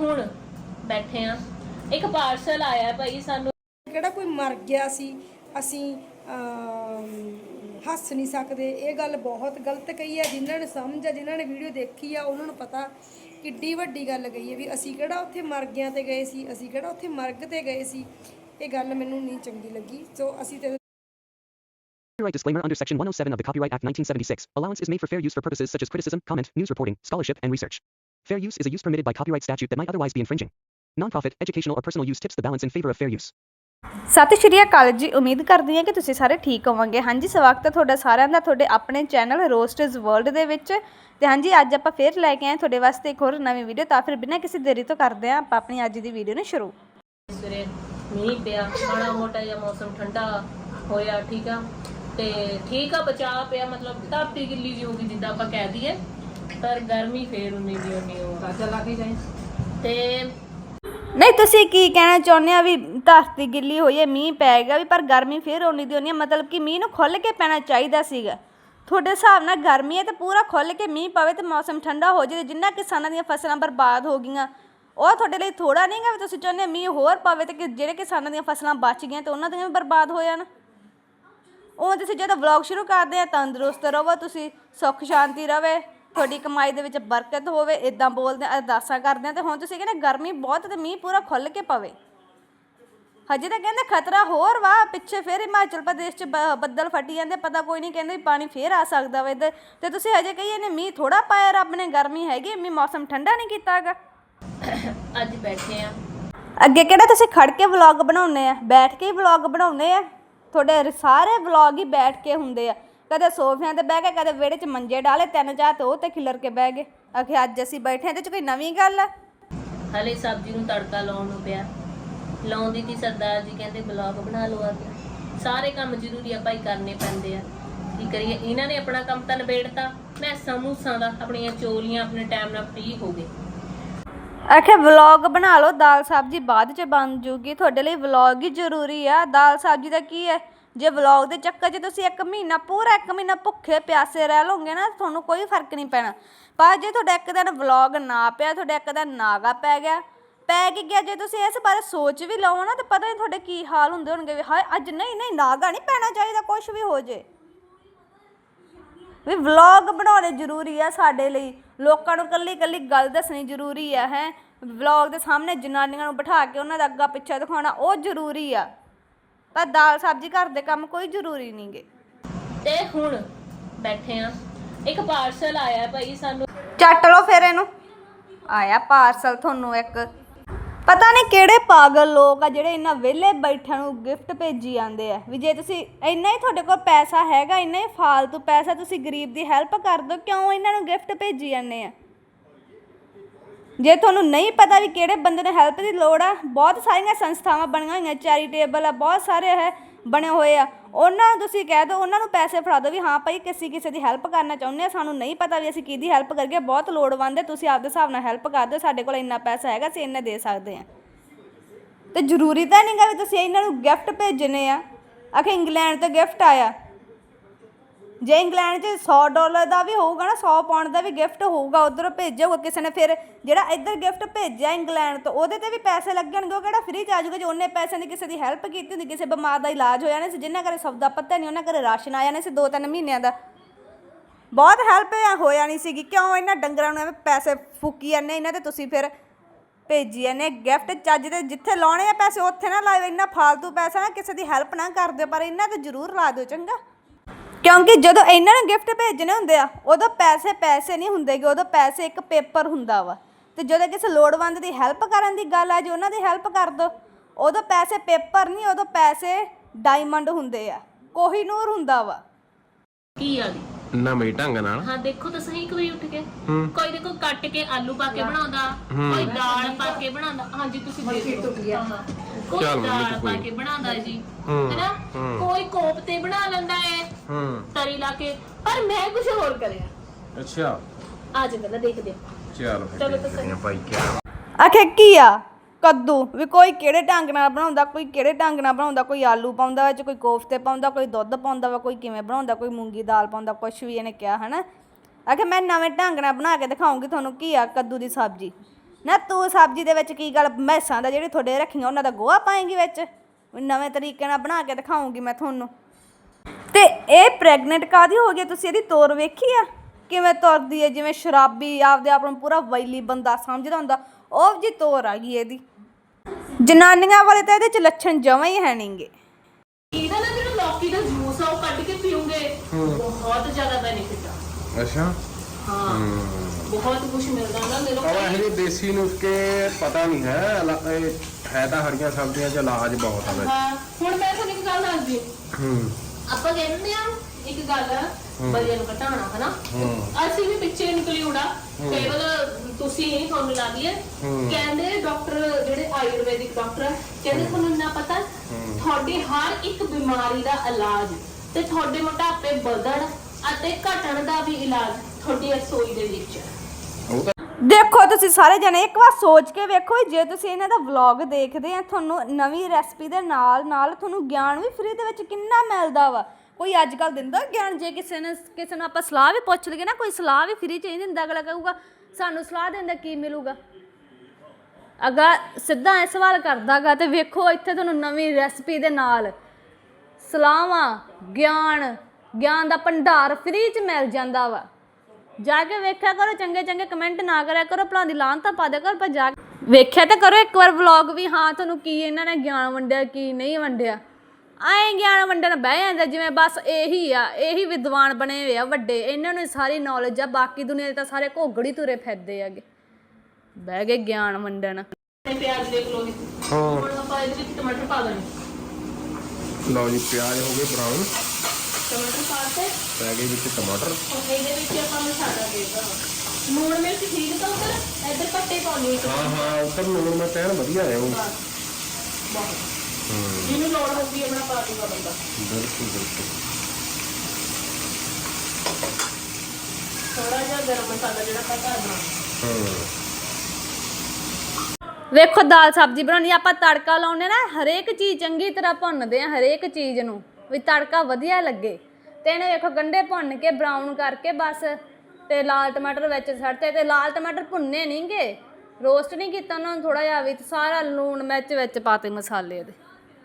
ਹੁਣ ਬੈਠੇ ਆ ਇੱਕ ਪਾਰਸਲ ਆਇਆ ਭਾਈ ਸਾਨੂੰ ਕਿਹੜਾ ਕੋਈ ਮਰ ਗਿਆ ਸੀ ਅਸੀਂ ਅਮ, ਹੱਸ ਨਹੀਂ ਸਕਦੇ ਇਹ ਗੱਲ ਬਹੁਤ ਗਲਤ ਕਹੀ ਹੈ ਜਿਨ੍ਹਾਂ ਨੇ ਸਮਝ ਆ ਜਿਨ੍ਹਾਂ ਨੇ ਵੀਡੀਓ ਦੇਖੀ ਆ ਉਹਨਾਂ ਨੂੰ ਪਤਾ ਕਿੱਡੀ ਵੱਡੀ ਗੱਲ ਕਹੀ ਹੈ ਵੀ ਅਸੀਂ ਕਿਹੜਾ ਉੱਥੇ ਮਰ ਗਿਆ ਤੇ ਗਏ ਸੀ ਅਸੀਂ ਕਿਹੜਾ ਉੱਥੇ ਮਰਗ ਤੇ ਗਏ ਸੀ ਇਹ ਗੱਲ ਮੈਨੂੰ ਨਹੀਂ ਚੰਗੀ ਲੱਗੀ ਸੋ ਅਸੀਂ ਤੇ Copyright disclaimer under Section 107 of the Copyright Act 1976. Allowance is made for fair use for purposes such as criticism, comment, news reporting, scholarship, and research. Fair use is a use permitted by copyright statute that might otherwise be infringing. Nonprofit, educational, or personal use tips the balance in favor of fair use. ਸਤਿ ਸ਼੍ਰੀ ਅਕਾਲ ਜੀ। ਉਮੀਦ ਕਰਦੀ ਹਾਂ ਕਿ ਤੁਸੀਂ ਸਾਰੇ ਠੀਕ ਹੋਵੋਗੇ। ਹਾਂਜੀ ਸਵਾਗਤ ਹੈ ਤੁਹਾਡਾ ਸਾਰਿਆਂ ਦਾ ਤੁਹਾਡੇ ਆਪਣੇ ਚੈਨਲ ਰੋਸਟਰਸ ਵਰਲਡ ਦੇ ਵਿੱਚ। ਤੇ ਹਾਂਜੀ ਅੱਜ ਆਪਾਂ ਫੇਰ ਲੈ ਕੇ ਆਏ ਤੁਹਾਡੇ ਵਾਸਤੇ ਇੱਕ ਹੋਰ ਨਵੀਂ ਵੀਡੀਓ ਤਾਂ ਫਿਰ ਬਿਨਾਂ ਕਿਸੇ ਦੇਰੀ ਤੋਂ ਕਰਦੇ ਹਾਂ ਆਪਾਂ ਆਪਣੀ ਅੱਜ ਦੀ ਵੀਡੀਓ ਨੂੰ ਸ਼ੁਰੂ। ਸਵੇਰੇ ਮੀਂਹ ਪਿਆ ਮਾੜਾ ਮੋਟਾ ਜਿਹਾ ਮੌਸਮ ਠੰਡਾ ਹੋਇਆ ਠੀਕ ਆ। ਤੇ ਠੀਕ ਆ ਬਚਾ ਪਿਆ ਮਤਲਬ ਧਰਤੀ ਗਿੱਲੀ ਜਿਹੀ ਹੋ ਗਈ ਜਿੱਦਾਂ ਆਪਾਂ ਕਹਿ ਦਈਏ। ਪਰ ਗਰਮੀ ਫੇਰ ਉਨੀ ਦੀ ਉਨੀ ਹੋ ਰਾਜਾ ਲਾ ਕੇ ਜਾਈ। ਤੇ ਨਹੀਂ ਤੁਸੀਂ ਕੀ ਕਹਿਣਾ ਚਾਹੁੰਦੇ ਆ ਵੀ ਧਰਤੀ ਗਿੱਲੀ ਹੋਈ ਹੈ ਮੀਂਹ ਪੈ ਗਿਆ ਵੀ ਪਰ ਗਰਮੀ ਫੇਰ ਉਨੀ ਦੀ ਉਨੀ ਹੈ ਮਤਲਬ ਕਿ ਮੀਂਹ ਨੂੰ ਖੁੱਲ ਕੇ ਪੈਣਾ ਚਾਹੀਦਾ ਸੀਗਾ। ਤੁਹਾਡੇ ਹਿਸਾਬ ਨਾਲ ਗਰਮੀ ਹੈ ਤੇ ਪੂਰਾ ਖੁੱਲ ਕੇ ਮੀਂਹ ਪਵੇ ਤੇ ਮੌਸਮ ਠੰਡਾ ਹੋ ਜਾਵੇ ਜਿੰਨਾ ਕਿਸਾਨਾਂ ਦੀਆਂ ਫਸਲਾਂ ਬਰਬਾਦ ਹੋ ਗਈਆਂ ਉਹ ਤੁਹਾਡੇ ਲਈ ਥੋੜਾ ਨਹੀਂਗਾ ਵੀ ਤੁਸੀਂ ਚਾਹੁੰਦੇ ਹੋ ਮੀਂਹ ਹੋਰ ਪਵੇ ਤੇ ਕਿ ਜਿਹੜੇ ਕਿਸਾਨਾਂ ਦੀਆਂ ਫਸਲਾਂ ਬਚ ਗਈਆਂ ਤੇ ਉਹਨਾਂ ਦੀਆਂ ਵੀ ਬਰਬਾਦ ਹੋ ਜਾਣ। ਉਹ ਤੁਸੀਂ ਜਦੋਂ ਵਲੌਗ ਸ਼ੁਰੂ ਕਰਦੇ ਆ ਤੰਦਰੁਸਤ ਰਹੋ ਤੁਸੀਂ ਸੁੱਖ ਸ਼ਾਂਤੀ ਰਵੇ ਤੁਹਾਡੀ ਕਮਾਈ ਦੇ ਵਿੱਚ ਬਰਕਤ ਹੋਵੇ ਇਦਾਂ ਬੋਲਦੇ ਆ, ਅਰਦਾਸਾਂ ਕਰਦੇ ਆ ਤੇ ਹੁਣ ਤੁਸੀਂ ਕਹਿੰਦੇ ਗਰਮੀ ਬਹੁਤ ਤੇ ਮੀਂਹ ਪੂਰਾ ਖੁੱਲ ਕੇ ਪਵੇ। ਹਜੇ ਤਾਂ ਕਹਿੰਦੇ ਖਤਰਾ ਹੋਰ ਵਾ ਪਿੱਛੇ ਫੇਰ ਹਿਮਾਚਲ ਪ੍ਰਦੇਸ਼ ਚ ਬ- ਬੱਦਲ ਫਟੀ ਜਾਂਦੇ ਪਤਾ ਕੋਈ ਨਹੀਂ ਕਹਿੰਦੇ ਵੀ ਪਾਣੀ ਫੇਰ ਆ ਸਕਦਾ ਵਾ ਇੱਧਰ। ਤੇ ਤੁਸੀਂ ਹਜੇ ਕਹੀਏ ਨੇ ਮੀਂਹ ਥੋੜਾ ਪਾਇਆ ਰੱਬ ਨੇ ਗਰਮੀ ਹੈਗੀ ਮੀਂਹ ਮੌਸਮ ਠੰਡਾ ਨਹੀਂ ਕੀਤਾਗਾ ਅੱਜ ਬੈਠੇ ਆ। ਅੱਗੇ ਕਿਹੜਾ ਤੁਸੀਂ ਖੜ ਕੇ ਵਲੌਗ ਬਣਾਉਨੇ ਆ? ਬੈਠ ਕੇ ਹੀ ਵਲੌਗ ਬਣਾਉਨੇ ਆ? ਤੁਹਾਡੇ ਸਾਰੇ ਵਲੌਗ ਹੀ ਬੈਠ ਕੇ ਹੁੰਦੇ ਆ। ਕਦੇ ਸੋਫਿਆਂ ਤੇ ਬਹਿ ਕੇ ਕਦੇ ਵਿਹੜੇ 'ਚ ਮੰਜੇ ਡਾਲੇ ਤਿੰਨ ਚਾਰ ਤੇ ਉਹ ਤੇ ਖਿਲਰ ਕੇ ਬਹਿ ਗਏ। ਆਖੇ ਅੱਜ ਅਸੀਂ ਬੈਠੇ ਚ ਕੋਈ ਨਵੀਂ ਗੱਲ ਆ? ਹਲੇ ਸਬਜ਼ੀ ਨੂੰ ਤੜਕਾ ਲਾਉਣ ਨੂੰ ਪਿਆ। ਲਾਉਂਦੀ ਤੀ ਸਰਦਾਰ ਜੀ ਕਹਿੰਦੇ ਬਲੌਗ ਬਣਾ ਲਓ ਆ ਕੇ। ਸਾਰੇ ਕੰਮ ਜ਼ਰੂਰੀ ਆ ਭਾਈ ਕਰਨੇ ਪੈਂਦੇ ਆ। ਕੀ ਕਰੀਏ? ਇਹਨਾਂ ਨੇ ਆਪਣਾ ਕੰਮ ਤਾਂ ਨਿਬੇੜਤਾ। ਮੈਂ ਸਮੂਸਾਂ ਦਾ ਆਪਣੀਆਂ ਚੋਲੀਆਂ ਆਪਣੇ ਟਾਈਮ ਨਾਲ ਫ੍ਰੀ ਹੋ ਗਏ ਆਖੇ ਵਲੌਗ ਬਣਾ ਲਓ ਦਾਲ ਸਬਜ਼ੀ ਬਾਅਦ 'ਚ ਬਣ ਜੂਗੀ। ਤੁਹਾਡੇ ਲਈ ਵਲੌਗ ਹੀ ਜ਼ਰੂਰੀ ਆ। ਦਾਲ ਸਬਜ਼ੀ ਦਾ ਕੀ ਹੈ? ਜੇ ਵਲੌਗ ਦੇ ਚੱਕਰ 'ਚ ਤੁਸੀਂ ਇੱਕ ਮਹੀਨਾ, ਪੂਰਾ ਇੱਕ ਮਹੀਨਾ ਭੁੱਖੇ ਪਿਆਸੇ ਰਹਿ ਲਓਗੇ ਨਾ, ਤੁਹਾਨੂੰ ਕੋਈ ਫ਼ਰਕ ਨਹੀਂ ਪੈਣਾ। ਪਰ ਜੇ ਤੁਹਾਡਾ ਇੱਕ ਦਿਨ ਵਲੌਗ ਨਾ ਪਿਆ, ਤੁਹਾਡਾ ਇੱਕ ਦਿਨ ਨਾਗਾ ਪੈ ਗਿਆ, ਪੈ ਕੇ ਗਿਆ? ਜੇ ਤੁਸੀਂ ਇਸ ਬਾਰੇ ਸੋਚ ਵੀ ਲਓ ਨਾ, ਤਾਂ ਪਤਾ ਨਹੀਂ ਤੁਹਾਡੇ ਕੀ ਹਾਲ ਹੁੰਦੇ ਹੋਣਗੇ ਵੀ, ਹਾਏ, ਅੱਜ ਨਹੀਂ ਨਹੀਂ, ਨਾਗਾ ਨਹੀਂ ਪੈਣਾ ਚਾਹੀਦਾ ਕੁਝ ਵੀ ਹੋ ਜੇ। ਵੀ ਵਲੌਗ ਬਣਾਉਣੇ ਜ਼ਰੂਰੀ ਆ ਸਾਡੇ ਲਈ। ਲੋਕਾਂ ਨੂੰ ਕੱਲੀ ਕੱਲੀ ਗੱਲ ਦੱਸਣੀ ਜ਼ਰੂਰੀ ਆ, ਹੈ। ਵਲੌਗ ਦੇ ਸਾਹਮਣੇ ਜਨਾਨੀਆਂ ਨੂੰ ਬਿਠਾ ਕੇ ਉਹਨਾਂ ਦਾ ਅੱਗਾ ਪਿੱਛਾ ਦਿਖਾਉਣਾ, ਉਹ ਜ਼ਰੂਰੀ ਆ। ਪਰ ਦਾਲ ਸਬਜ਼ੀ ਘਰ ਦੇ ਕੰਮ ਕੋਈ ਜ਼ਰੂਰੀ ਨਹੀਂਗੇ। ਤੇ ਹੁਣ ਬੈਠੇ ਆ। ਇੱਕ ਪਾਰਸਲ ਆਇਆ ਭਾਈ ਸਾਨੂੰ। ਚੱਟ ਲਓ ਫਿਰ ਇਹਨੂੰ। ਆਇਆ ਪਾਰਸਲ ਤੁਹਾਨੂੰ ਇੱਕ। ਪਤਾ ਨਹੀਂ ਕਿਹੜੇ ਪਾਗਲ ਲੋਕ ਆ ਜਿਹੜੇ ਇੰਨਾ ਵਿਹਲੇ ਬੈਠਿਆਂ ਨੂੰ ਗਿਫਟ ਭੇਜੀ ਜਾਂਦੇ ਆ। ਵੀ ਜੇ ਤੁਸੀਂ ਇੰਨਾ ਹੀ ਤੁਹਾਡੇ ਕੋਲ ਪੈਸਾ ਹੈਗਾ ਇੰਨਾ ਹੀ ਫਾਲਤੂ ਪੈਸਾ ਤੁਸੀਂ ਗਰੀਬ ਦੀ ਹੈਲਪ ਕਰ ਦਿਓ ਕਿਉਂ ਇਹਨਾਂ ਨੂੰ ਗਿਫਟ ਭੇਜੀ ਜਾਂਦੇ ਆ? ਜੇ ਤੁਹਾਨੂੰ ਨਹੀਂ ਪਤਾ ਵੀ ਕਿਹੜੇ ਬੰਦੇ ਨੂੰ ਹੈਲਪ ਦੀ ਲੋੜ ਆ, ਬਹੁਤ ਸਾਰੀਆਂ ਸੰਸਥਾਵਾਂ ਬਣੀਆਂ ਹੋਈਆਂ, ਚੈਰੀਟੇਬਲ ਆ, ਬਹੁਤ ਸਾਰੇ ਹੈ ਬਣੇ ਹੋਏ ਆ। ਉਹਨਾਂ ਨੂੰ ਤੁਸੀਂ ਕਹਿ ਦਿਓ, ਉਹਨਾਂ ਨੂੰ ਪੈਸੇ ਫੜਾ ਦਿਓ ਵੀ ਹਾਂ ਭਾਈ ਕਿਸੇ ਕਿਸੇ ਦੀ ਹੈਲਪ ਕਰਨਾ ਚਾਹੁੰਦੇ ਆ, ਸਾਨੂੰ ਨਹੀਂ ਪਤਾ ਵੀ ਅਸੀਂ ਕਿਹਦੀ ਹੈਲਪ ਕਰੀਏ, ਬਹੁਤ ਲੋੜਵੰਦ ਹੈ, ਤੁਸੀਂ ਆਪਦੇ ਹਿਸਾਬ ਨਾਲ ਹੈਲਪ ਕਰ ਦਿਓ, ਸਾਡੇ ਕੋਲ ਇੰਨਾ ਪੈਸਾ ਹੈਗਾ, ਅਸੀਂ ਇੰਨਾ ਦੇ ਸਕਦੇ ਆ ਤੇ ਜ਼ਰੂਰੀ ਤਾਂ ਨਹੀਂਗਾ ਵੀ ਤੁਸੀਂ ਇਹਨਾਂ ਨੂੰ ਗਿਫਟ ਭੇਜਣੇ ਆ। ਆਖੇ ਇੰਗਲੈਂਡ ਤੋਂ ਗਿਫਟ ਆਇਆ। ਜੇ ਇੰਗਲੈਂਡ 'ਚ 100 ਡਾਲਰ ਦਾ ਵੀ ਹੋਊਗਾ ਨਾ 100 ਪਾਉਂਡ ਦਾ ਵੀ ਗਿਫਟ ਹੋਊਗਾ, ਉਧਰੋਂ ਭੇਜਿਆ ਕਿਸੇ ਨੇ, ਫਿਰ ਜਿਹੜਾ ਇੱਧਰ ਗਿਫਟ ਭੇਜਿਆ ਇੰਗਲੈਂਡ ਤੋਂ, ਉਹਦੇ ਤੇ ਵੀ ਪੈਸੇ ਲੱਗਣਗੇ, ਉਹ ਕਿਹੜਾ ਫ੍ਰੀ ਚ ਆ ਜਾਊਗਾ ਜੇ ਉਹਨੇ ਪੈਸਿਆਂ ਦੀ ਕਿਸੇ ਦੀ ਹੈਲਪ ਕੀਤੀ ਹੁੰਦੀ, ਕਿਸੇ ਬਿਮਾਰ ਦਾ ਇਲਾਜ ਹੋ ਜਾਣਾ ਸੀ ਜਿੰਨਾ ਘਰੇ ਸੌਦਾ ਪੱਤਾ ਨਹੀਂ, ਉਹਨਾਂ ਘਰੇ ਰਾਸ਼ਨ ਆ ਜਾਣਾ ਸੀ 2-3 ਮਹੀਨਿਆਂ ਦਾ। ਬਹੁਤ ਹੈਲਪ ਹੋ ਜਾਣੀ ਸੀਗੀ, ਕਿਉਂ ਇਹਨਾਂ ਡੰਗਰਾਂ ਨੂੰ ਐਵੇਂ ਪੈਸੇ ਫੂਕੀ ਜਾਂਦੇ, ਇਹਨਾਂ ਤੇ ਤੁਸੀਂ ਫਿਰ ਭੇਜੀ ਜਾਂਦੇ ਗਿਫਟ ਚੱਜ ਦੇ ਜਿੱਥੇ ਲਾਉਣੇ ਆ ਪੈਸੇ, ਉੱਥੇ ਨਾ ਲਾਇਓ, ਇੰਨਾ ਫਾਲਤੂ ਪੈਸਾ ਨਾ ਕਿਸੇ ਦੀ ਹੈਲਪ ਨਾ ਕਰ ਦਿਓ, ਪਰ ਇਹਨਾਂ ਤੇ ਜ਼ਰੂਰ ਲਾ ਦਿਓ, ਚੰਗਾ। ਕਿਉਂਕਿ ਜਦੋਂ ਇਹਨਾਂ ਨੂੰ ਗਿਫਟ ਭੇਜਣੇ ਹੁੰਦੇ ਆ ਉਦੋਂ ਪੈਸੇ ਪੈਸੇ ਨਹੀਂ ਹੁੰਦੇਗੇ ਉਦੋਂ ਪੈਸੇ ਇੱਕ ਪੇਪਰ ਹੁੰਦਾ ਵਾ। ਤੇ ਜਦੋਂ ਕਿਸੇ ਲੋੜਵੰਦ ਦੀ ਹੈਲਪ ਕਰਨ ਦੀ ਗੱਲ ਆ ਜੇ ਉਹਨਾਂ ਦੀ ਹੈਲਪ ਕਰ ਦੋ ਉਦੋਂ ਪੈਸੇ ਪੇਪਰ ਨਹੀਂ ਉਦੋਂ ਪੈਸੇ ਡਾਇਮੰਡ ਹੁੰਦੇ ਆ ਕੋਹੀਨੂਰ ਹੁੰਦਾ ਵਾ। ਕੀ ਆ ਗਈ ਨਵੇਂ ਢੰਗ ਨਾਲ। ਹਾਂ ਦੇਖੋ ਤਾਂ ਸਹੀ ਇੱਕ ਵਾਰੀ ਉੱਠ ਕੇ। ਕੋਈ ਦੇਖੋ ਕੱਟ ਕੇ ਆਲੂ ਪਾ ਕੇ ਬਣਾਉਂਦਾ ਕੋਈ ਦਾਲ ਪਾ ਕੇ ਬਣਾਉਂਦਾ। ਹਾਂਜੀ ਤੁਸੀਂ ਦੇਖੋ। ਹਾਂ। ਕੋਈ ਚੱਲ ਮੰਮੀ ਦਾਲ ਤੂੰ ਪਾ ਕੋਈ- ਕੇ ਬਣਾਉਂਦਾ ਜੀ ਹੂੰ, ਹੈਨਾ? ਕੋਈ ਕੋਫਤੇ ਬਣਾ ਲੈਂਦਾ ਹੈ ਹੂੰ। ਤਰੀ ਲਾ ਕੇ ਪਰ ਮੈਂ ਕੁਝ ਹੋਰ ਕਰਿਆ। ਅੱਛਾ। ਆ ਜਾਂਦਾ ਨਾ ਦੇਖਦੇ ਹਾਂ। ਚੱਲ ਚਲੋ ਫਿਰ ਤਾਂ ਦੇਖਦੇ ਹਾਂ ਭਾਈ ਕਿਆ ਆਖੇ ਕੀ ਆ? ਕੱਦੂ ਵੀ ਕੋਈ ਕਿਹੜੇ ਢੰਗ ਨਾਲ ਬਣਾਉਂਦਾ ਕੋਈ ਕਿਹੜੇ ਢੰਗ ਨਾਲ ਬਣਾਉਂਦਾ ਕੋਈ ਆਲੂ ਪਾਉਂਦਾ ਵਿੱਚ ਕੋਈ ਕੋਫਤੇ ਪਾਉਂਦਾ ਕੋਈ ਦੁੱਧ ਪਾਉਂਦਾ ਵਾ ਕੋਈ ਕਿਵੇਂ ਬਣਾਉਂਦਾ ਕੋਈ ਮੂੰਗੀ ਦਾਲ ਪਾਉਂਦਾ ਕੁਛ ਵੀ ਇਹਨੇ ਕਿਹਾ ਹਨਾ? ਆਖੇ ਮੈਂ ਨਵੇਂ ਢੰਗ ਨਾਲ ਬਣਾ ਕੇ ਦਿਖਾਉਂਗੀ ਤੁਹਾਨੂੰ ਕੀ ਆ ਕੱਦੂ ਦੀ ਸਬਜ਼ੀ। ਨਾ ਤੂੰ ਸਬਜ਼ੀ ਦੇ ਵਿੱਚ ਕੀ ਗੱਲ ਮੈਸਾਂ ਦਾ ਜਿਹੜੇ ਤੁਹਾਡੇ ਰੱਖੀਆਂ ਉਹਨਾਂ ਦਾ ਗੋਹਾ ਪਾਏਂਗੀ ਵਿੱਚ? ਨਵੇਂ ਤਰੀਕੇ ਨਾਲ ਬਣਾ ਕੇ ਦਿਖਾਉਂਗੀ ਮੈਂ ਤੁਹਾਨੂੰ। ਤੇ ਇਹ ਪ੍ਰੈਗਨੈਂਟ ਕਾਦੀ ਹੋ ਗਈ ਤੁਸੀਂ ਇਹਦੀ ਤੋਰ ਵੇਖੀ ਆ? ਕਿਵੇਂ ਤੁਰਦੀ ਹੈ ਜਿਵੇਂ ਸ਼ਰਾਬੀ ਆਪਦੇ ਆਪ ਨੂੰ ਪੂਰਾ ਵੈਲੀ ਬੰਦਾ ਸਮਝਦਾ ਹੁੰਦਾ। ਉਹ ਜੀ ਤੋਰ ਆ ਗਈ ਇਹਦੀ। ਜਨਾਨੀਆਂ ਵਾਲੇ ਤਾਂ ਇਹਦੇ ਚ ਲੱਛਣ ਜਮਾਂ ਹੀ ਹੈ ਨਹੀਂਗੇ ਇਹਦਾ ਨਾ ਜਿਹੜਾ ਲੌਕੀ ਦਾ ਜੂਸ ਆ ਉਹ ਕੱਢ ਕੇ ਪੀਓਗੇ ਬਹੁਤ ਜ਼ਿਆਦਾ ਬੈਨੀਫਿਟ ਆ। ਅੱਛਾ। ਹਾਂ। ਬਹੁਤ ਕੁਝ ਮਿਲਦਾ ਨਾ ਮੇਰੇ ਕੋਲ ਇਹ ਜਿਹੇ ਦੇਸੀ ਨੁਸਖੇ ਪਤਾ ਨਹੀਂ ਹੈ ਇਹ ਹੈ ਤਾਂ ਹਰੀਆਂ ਸਬਜ਼ੀਆਂ 'ਚ ਇਲਾਜ ਬਹੁਤ ਆ ਹਾਂ ਹੁਣ ਮੈਂ ਤੁਹਾਨੂੰ ਇੱਕ ਗੱਲ ਦੱਸਦੀ ਹੂੰ। ਆਪਾਂ ਕਹਿੰਦੇ ਆ ਇੱਕ ਗੱਲ ਆ ਨੂੰ ਘਟਾਉਣਾ ਹਨਾ? ਹੂੰ। ਅਸੀਂ ਵੀ ਪਿੱਛੇ ਇਨਕਲੂਡ ਆ ਕੇਵਲ ਤੁਸੀਂ ਹੀ ਤੁਹਾਨੂੰ ਲਾ ਲਈਏ ਕਹਿੰਦੇ ਡਾਕਟਰ ਜਿਹੜੇ ਆਯੁਰਵੈਦਿਕ ਡਾਕਟਰ ਕਹਿੰਦੇ ਤੁਹਾਨੂੰ ਨਾ ਪਤਾ? ਤੁਹਾਡੀ ਹਰ ਇੱਕ ਬਿਮਾਰੀ ਦਾ ਇਲਾਜ ਤੇ ਤੁਹਾਡੇ ਮੋਟਾਪੇ ਵਧਣ ਅਤੇ ਘਟਣ ਦਾ ਵੀ ਇਲਾਜ ਤੁਹਾਡੀ ਰਸੋਈ ਦੇ ਵਿੱਚ। ਹੈ ਉਹ ਤਾਂ ਦੇਖੋ, ਤੁਸੀਂ ਸਾਰੇ ਜਣੇ ਇੱਕ ਵਾਰ ਸੋਚ ਕੇ ਵੇਖੋ ਵੀ ਜੇ ਤੁਸੀਂ ਇਹਨਾਂ ਦਾ ਵਲੌਗ ਦੇਖਦੇ ਆ, ਤੁਹਾਨੂੰ ਨਵੀਂ ਰੈਸਪੀ ਦੇ ਨਾਲ ਨਾਲ ਤੁਹਾਨੂੰ ਗਿਆਨ ਵੀ ਫ੍ਰੀ ਦੇ ਵਿੱਚ ਕਿੰਨਾ ਮਿਲਦਾ ਵਾ। ਕੋਈ ਅੱਜ ਕੱਲ ਦਿੰਦਾ ਗਿਆਨ, ਜੇ ਕਿਸੇ ਨੇ ਕਿਸੇ ਨੂੰ ਆਪਾਂ ਸਲਾਹ ਵੀ ਪੁੱਛ ਲਈਏ ਨਾ, ਕੋਈ ਸਲਾਹ ਵੀ ਫ੍ਰੀ ਚ ਨਹੀਂ ਦਿੰਦਾ, ਅਗਲਾ ਕਹੂਗਾ, ਸਾਨੂੰ ਸਲਾਹ ਦਿੰਦਾ, ਕੀ ਮਿਲੂਗਾ? ਅਗਰ ਸਿੱਧਾ ਇਹ ਸਵਾਲ ਕਰਦਾਗਾ ਤੇ ਵੇਖੋ ਇੱਥੇ ਤੁਹਾਨੂੰ ਨਵੀਂ ਰੈਸਪੀ ਦੇ ਨਾਲ ਸਲਾਹਾਂ, ਗਿਆਨ ਗਿਆਨ ਦਾ ਭੰਡਾਰ ਫ੍ਰੀ ਚ ਮਿਲ ਜਾਂਦਾ ਵਾ। ਜਾ ਕੇ ਵੇਖਿਆ ਕਰੋ, ਚੰਗੇ ਚੰਗੇ ਕਮੈਂਟ ਨਾ ਕਰਿਆ ਕਰੋ, ਭਲਾਂ ਦੀ ਲਾਹਨ ਤਾਂ ਪਾ ਦਿਆ ਕਰੋ, ਪਰ ਜਾ ਵੇਖਿਆ ਤਾਂ ਕਰੋ, ਇੱਕ ਵਾਰ ਵਲੌਗ ਵੀ, ਹਾਂ, ਤੁਹਾਨੂੰ ਕੀ ਇਹਨਾਂ ਨੇ ਗਿਆਨ ਵੰਡਿਆ, ਕੀ ਨਹੀਂ ਵੰਡਿਆ। ਆਏ ਗਿਆਨ ਵੰਡਣ ਬਹਿ ਜਾਂਦਾ, ਜਿਵੇਂ ਬਸ ਇਹੀ ਆ, ਇਹੀ ਵਿਦਵਾਨ ਬਣੇ ਹੋਏ ਆ ਵੱਡੇ, ਇਹਨਾਂ ਨੂੰ ਸਾਰੀ ਨੌਲੇਜ ਆ, ਬਾਕੀ ਦੁਨੀਆ ਦੇ ਤਾਂ ਸਾਰੇ ਘੋਗੜੀ ਤੁਰੇ ਫਿਰਦੇ ਹੈਗੇ। ਬਹਿ ਗਏ ਗਿਆਨ ਵੰਡਣ। ਪਿਆਜ਼ ਦੇਖ ਲਓ ਹਾਂ। ਹੁਣ ਆਪਾਂ ਇਹਦੇ ਵਿੱਚ ਟਮਾਟਰ ਪਾ ਦੇਣੇ ਲਓ ਜੀ, ਪਿਆਜ਼ ਹੋ ਗਏ ਬਰਾਊਨ ਟਮਾਟਰ ਪਾ ਕੇ। ਪੈ ਗਏ ਵਿੱਚ ਟਮਾਟਰ। ਹੁਣ ਇਹਦੇ ਵਿੱਚ ਆਪਾਂ ਮਸਾਲਾ ਦੇ ਦਾਂਗੇ ਲੂਣ ਮਿਰਚ ਠੀਕ ਤਾਂ ਉੱਧਰ ਇੱਧਰ ਪੱਟੇ ਪਾਉਣੀ ਇੱਕ ਹਾਂ ਹਾਂ ਉੱਧਰ ਨੂਣ ਮੈਂ ਕਹਿਣ ਵਧੀਆ ਹੈ ਉਹ। ਬਸ ਬਹੁਤ। ਜਿਹਨੂੰ ਲੋੜ ਹੋਊਗੀ ਆਪਣਾ ਪਾ ਦੂਗਾ ਬੰਦਾ। ਬਿਲਕੁਲ ਬਿਲਕੁਲ। ਥੋੜਾ ਜਿਹਾ ਗਰਮ ਮਸਾਲਾ ਜਿਹੜਾ ਆਪਾਂ ਘਰ ਬਣਾਉਂਦੇ ਹਾਂ। ਵੇਖੋ ਦਾਲ ਸਬਜ਼ੀ ਬਣਾਉਣੀ ਆਪਾਂ ਤੜਕਾ ਲਾਉਨੇ ਨਾ ਹਰੇਕ ਚੀਜ਼ ਚੰਗੀ ਤਰ੍ਹਾਂ ਭੁੰਨਦੇ ਆ ਹਰੇਕ ਚੀਜ਼ ਨੂੰ। ਵੀ ਤੜਕਾ ਵਧੀਆ ਲੱਗੇ ਤੇ ਇਹਨੇ ਵੇਖੋ ਗੰਡੇ ਭੁੰਨ ਕੇ ਬਰਾਊਨ ਕਰਕੇ ਬਸ ਤੇ ਲਾਲ ਟਮਾਟਰ ਵਿੱਚ ਛੱਡਤੇ ਤੇ ਲਾਲ ਟਮਾਟਰ ਭੁੰਨੇ ਨਹੀਂਗੇ ਰੋਸਟ ਨਹੀਂ ਕੀਤਾ ਉਹਨਾਂ ਨੂੰ ਥੋੜਾ ਜਿਹਾ ਵੀ ਤੇ ਸਾਰਾ ਲੂਣ ਮਿਰਚ ਵਿੱਚ ਪਾਤੇ ਮਸਾਲੇ ਦੇ।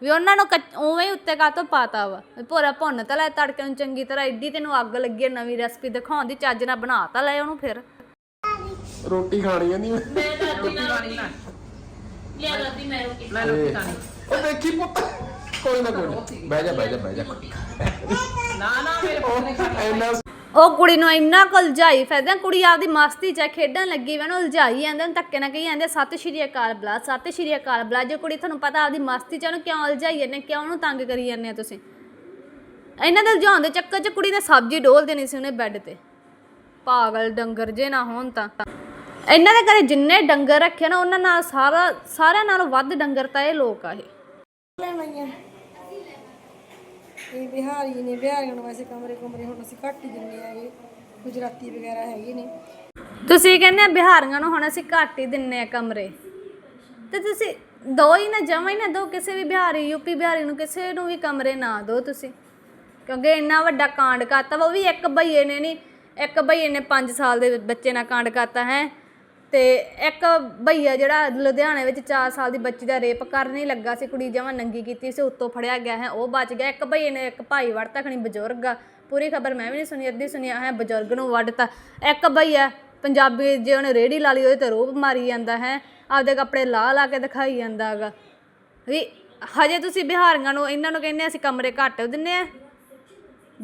ਵੀ ਉਹਨਾਂ ਨੂੰ ਉਵੇਂ ਹੀ ਉੱਤੇ ਕਾਤੋਂ ਪਾਤਾ ਵਾ। ਵੀ ਭੋਰਾ ਭੁੰਨ ਤਾਂ ਲੈ ਤੜਕੇ ਨੂੰ ਚੰਗੀ ਤਰ੍ਹਾਂ ਐਡੀ ਤੈਨੂੰ ਅੱਗ ਲੱਗੀ ਨਵੀਂ ਰੈਸਪੀ ਦਿਖਾਉਣ ਦੀ ਚੱਜ ਨਾਲ ਬਣਾ ਤਾਂ ਲੈ ਉਹਨੂੰ ਫਿਰ। ਰੋਟੀ ਖਾਣੀ ਹੈ ਨਹੀਂ ਮੈਂ? ਦਾਦੀ ਨਾਲ ਰੋਟੀ ਲਿਆ ਦਾਦੀ ਮੈਂ ਰੋਟੀ। ਉਹ ਦੇਖੀ ਪੁੱਤ। ਕੋਈ ਨਾ ਕੋਈ ਨਾ। ਬਹਿ ਜਾ ਬਹਿ ਜਾ ਬਹਿ ਜਾ। ਨਾ ਨਾ ਮੇਰੇ ਪੁੱਤ ਉਹ ਕੁੜੀ ਨੂੰ ਇੰਨਾ ਕੁ ਉਲਝਾਈ ਫਿਰਦਾ ਕੁੜੀ ਆਪਦੀ ਮਸਤੀ 'ਚ ਆ, ਖੇਡਣ ਲੱਗੀ ਵਾ ਨਾ ਉਲਝਾਈ ਜਾਂਦੇ ਧੱਕੇ ਨਾਲ ਕਹੀ ਜਾਂਦੇ ਸਤਿ ਸ਼੍ਰੀ ਅਕਾਲ ਬਲਾ ਸਤਿ ਸ਼੍ਰੀ ਅਕਾਲ ਬਲਾ। ਜੇ ਕੁੜੀ ਤੁਹਾਨੂੰ ਪਤਾ ਆਪਦੀ ਮਸਤੀ 'ਚ ਉਹਨੂੰ ਕਿਉਂ ਉਲਝਾਈ ਜਾਂਦੇ ਕਿਉਂ ਉਹਨੂੰ ਤੰਗ ਕਰੀ ਜਾਂਦੇ ਆ ਤੁਸੀਂ? ਇਹਨਾਂ ਦੇ ਉਲਝਾਉਣ ਦੇ ਚੱਕਰ 'ਚ ਕੁੜੀ ਨੇ ਸਬਜ਼ੀ ਡੋਲ ਦੇਣੀ ਸੀ ਉਹਨੇ ਬੈੱਡ ਤੇ। ਪਾਗਲ ਡੰਗਰ ਜੇ ਨਾ ਹੋਣ ਤਾਂ। ਇਹਨਾਂ ਦੇ ਘਰੇ ਜਿੰਨੇ ਡੰਗਰ ਰੱਖੇ ਨਾ ਉਹਨਾਂ ਨਾਲ ਸਾਰਾ ਸਾਰਿਆਂ ਨਾਲੋਂ ਵੱਧ ਡੰਗਰ ਤਾਂ ਇਹ ਲੋਕ ਆ ਇਹ। ਇਹ ਬਿਹਾਰੀ ਨੇ ਬਿਹਾਰੀਆਂ ਨੂੰ ਵੈਸੇ ਕਮਰੇ ਕਮਰੇ ਹੁਣ ਅਸੀਂ ਘੱਟ ਹੀ ਦਿੰਦੇ ਆਗੇ ਗੁਜਰਾਤੀ ਵਗੈਰਾ ਹੈਗੇ ਨੇ। ਤੁਸੀਂ ਕਹਿੰਦੇ ਆ ਬਿਹਾਰੀਆਂ ਨੂੰ ਹੁਣ ਅਸੀਂ ਘੱਟ ਹੀ ਦਿੰਨੇ ਆ ਕਮਰੇ। ਤੇ ਤੁਸੀਂ ਦੋ ਹੀ ਨਾ, ਜਮਾਂ ਹੀ ਨਾ ਦੋ, ਕਿਸੇ ਵੀ ਬਿਹਾਰੀ, ਯੂਪੀ ਬਿਹਾਰੀ ਨੂੰ ਕਿਸੇ ਨੂੰ ਵੀ ਕਮਰੇ ਨਾ ਦਿਓ ਤੁਸੀਂ। ਕਿਉਂਕਿ ਇੰਨਾ ਵੱਡਾ ਕਾਂਡ ਕਰਤਾ, ਉਹ ਵੀ ਇੱਕ ਭਈਏ ਨੇ ਨਹੀਂ ਇੱਕ ਭਈਏ ਨੇ 5 ਸਾਲ ਦੇ ਬੱਚੇ ਨਾਲ ਕਾਂਡ ਕਰਤਾ, ਹੈ। ਤੇ ਇੱਕ ਭਈਆ ਜਿਹੜਾ ਲੁਧਿਆਣੇ ਵਿੱਚ 4 ਸਾਲ ਦੀ ਬੱਚੀ ਦਾ ਰੇਪ ਕਰਨ ਹੀ ਲੱਗਾ ਸੀ, ਕੁੜੀ ਜਮਾਂ ਨੰਗੀ ਕੀਤੀ ਸੀ, ਉੱਤੋਂ ਫੜਿਆ ਗਿਆ ਹੈ, ਉਹ ਬਚ ਗਿਆ। ਇੱਕ ਭਈਏ ਨੇ ਇੱਕ ਭਾਈ ਵੜਤਾ, ਖਣੀ ਬਜ਼ੁਰਗ ਆ। ਪੂਰੀ ਖਬਰ ਮੈਂ ਵੀ ਨਹੀਂ ਸੁਣੀ, ਅੱਧੀ ਸੁਣੀ ਹੈ ਬਜ਼ੁਰਗ ਨੂੰ ਵੱਢਤਾ ਇੱਕ ਭਈਆ ਪੰਜਾਬੀ ਜੇ ਉਹਨੇ ਰੇੜੀ ਲਾ ਲਈ, ਉਹਦੇ ਤੇ ਰੋਬ ਮਾਰੀ ਜਾਂਦਾ ਹੈ, ਆਪਦੇ ਕੱਪੜੇ ਲਾ ਲਾ ਕੇ ਦਿਖਾਈ ਜਾਂਦਾ ਹੈਗਾ। ਵੀ ਹਜੇ ਤੁਸੀਂ ਬਿਹਾਰੀਆਂ ਨੂੰ, ਇਹਨਾਂ ਨੂੰ ਕਹਿੰਦੇ ਅਸੀਂ ਕਮਰੇ ਘੱਟ ਦਿੰਨੇ ਆ।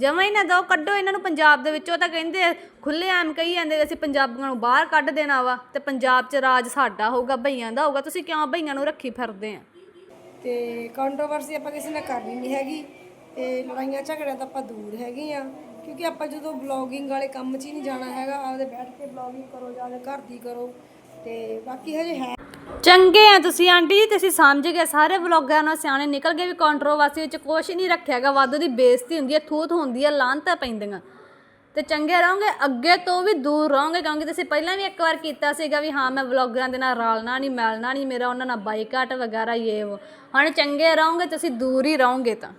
ਜਮਾਂ ਹੀ ਨਾ ਦੋ, ਕੱਢੋ ਇਹਨਾਂ ਨੂੰ ਪੰਜਾਬ ਦੇ ਵਿੱਚੋਂ। ਤਾਂ ਕਹਿੰਦੇ ਖੁੱਲੇ ਆਮ ਕਹੀ ਜਾਂਦੇ ਅਸੀਂ ਪੰਜਾਬੀਆਂ ਨੂੰ ਬਾਹਰ ਕੱਢ ਦੇਣਾ ਵਾ ਤੇ ਪੰਜਾਬ 'ਚ ਰਾਜ ਸਾਡਾ ਹੋਊਗਾ, ਭਈਆਂ ਦਾ ਹੋਊਗਾ। ਤੁਸੀਂ ਕਿਉਂ ਭਈਆਂ ਨੂੰ ਰੱਖੀ ਫਿਰਦੇ ਆ? ਤੇ ਕੰਟਰੋਵਰਸੀ ਆਪਾਂ ਕਿਸੇ ਨਾਲ ਕਰਨੀ ਨਹੀਂ ਹੈਗੀ। ਤੇ ਲੜਾਈਆਂ ਝਗੜਿਆਂ ਤੋਂ ਆਪਾਂ ਦੂਰ ਹੈਗੇ ਆ। ਕਿਉਂਕਿ ਆਪਾਂ ਜਦੋਂ ਬਲੌਗਿੰਗ ਵਾਲੇ ਕੰਮ 'ਚ ਹੀ ਨਹੀਂ ਜਾਣਾ ਹੈਗਾ, ਆਪਦੇ ਬੈਠ ਕੇ ਬਲੌਗਿੰਗ ਕਰੋ ਜਾਂ ਘਰ ਦੀ ਕਰੋ। ਤੇ ਬਾਕੀ ਹਜੇ ਹੈ ਚੰਗੇ ਆ ਤੁਸੀਂ ਆਂਟੀ ਜੀ, ਤੁਸੀਂ ਸਮਝ ਗਏ। ਸਾਰੇ ਵਲੌਗਰਾਂ ਨਾਲ ਸਿਆਣੇ ਨਿਕਲ ਗਏ ਵੀ ਕੰਟਰੋਵਰਸੀ ਵਿੱਚ ਕੁਛ ਨਹੀਂ ਰੱਖਿਆਗਾ ਵਾਧੂ ਦੀ ਬੇਇੱਜ਼ਤੀ ਹੁੰਦੀ ਹੈ, ਥੂਥ ਹੁੰਦੀ ਹੈ, ਲਾਂਤਾਂ ਪੈਂਦੀਆਂ। ਤੇ ਚੰਗੇ ਰਹੋਗੇ, ਅੱਗੇ ਤੋਂ ਵੀ ਦੂਰ ਰਹੋਗੇ, ਕਿਉਂਕਿ ਤੁਸੀਂ ਪਹਿਲਾਂ ਵੀ ਇੱਕ ਵਾਰ ਕੀਤਾ ਸੀਗਾ ਵੀ ਹਾਂ, ਮੈਂ ਵਲੌਗਰਾਂ ਦੇ ਨਾਲ ਰਲਣਾ ਨਹੀਂ, ਮਿਲਣਾ ਨਹੀਂ, ਮੇਰਾ ਉਹਨਾਂ ਨਾਲ ਬਾਈਕਾਟ ਵਗੈਰਾ ਇਹ ਉਹ। ਹੁਣ ਚੰਗੇ ਰਹੋਗੇ, ਤੁਸੀਂ ਦੂਰ ਹੀ ਰਹੋਗੇ ਤਾਂ।